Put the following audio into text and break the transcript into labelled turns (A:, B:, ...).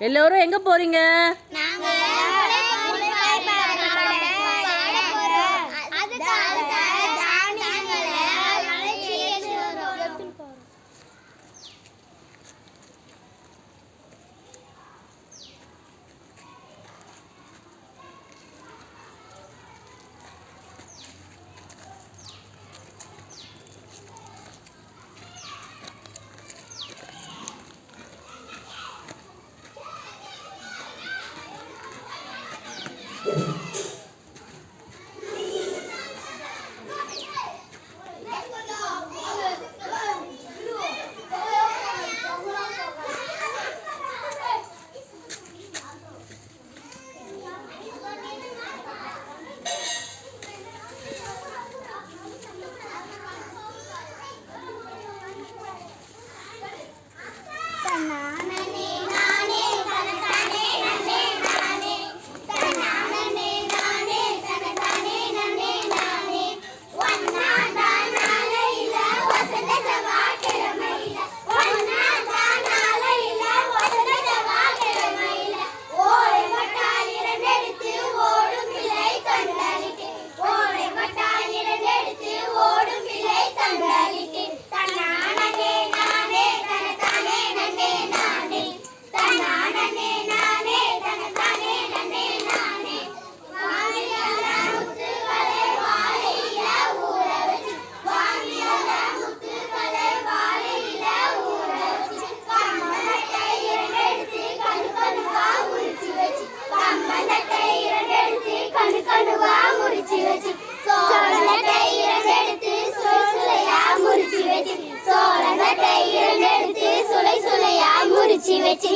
A: எல்லோரும் எங்கே போகிறீங்க
B: முறிச்சு வச்சு சோள கையிரண்டு சுளை சுளையா முறிச்சு வச்சு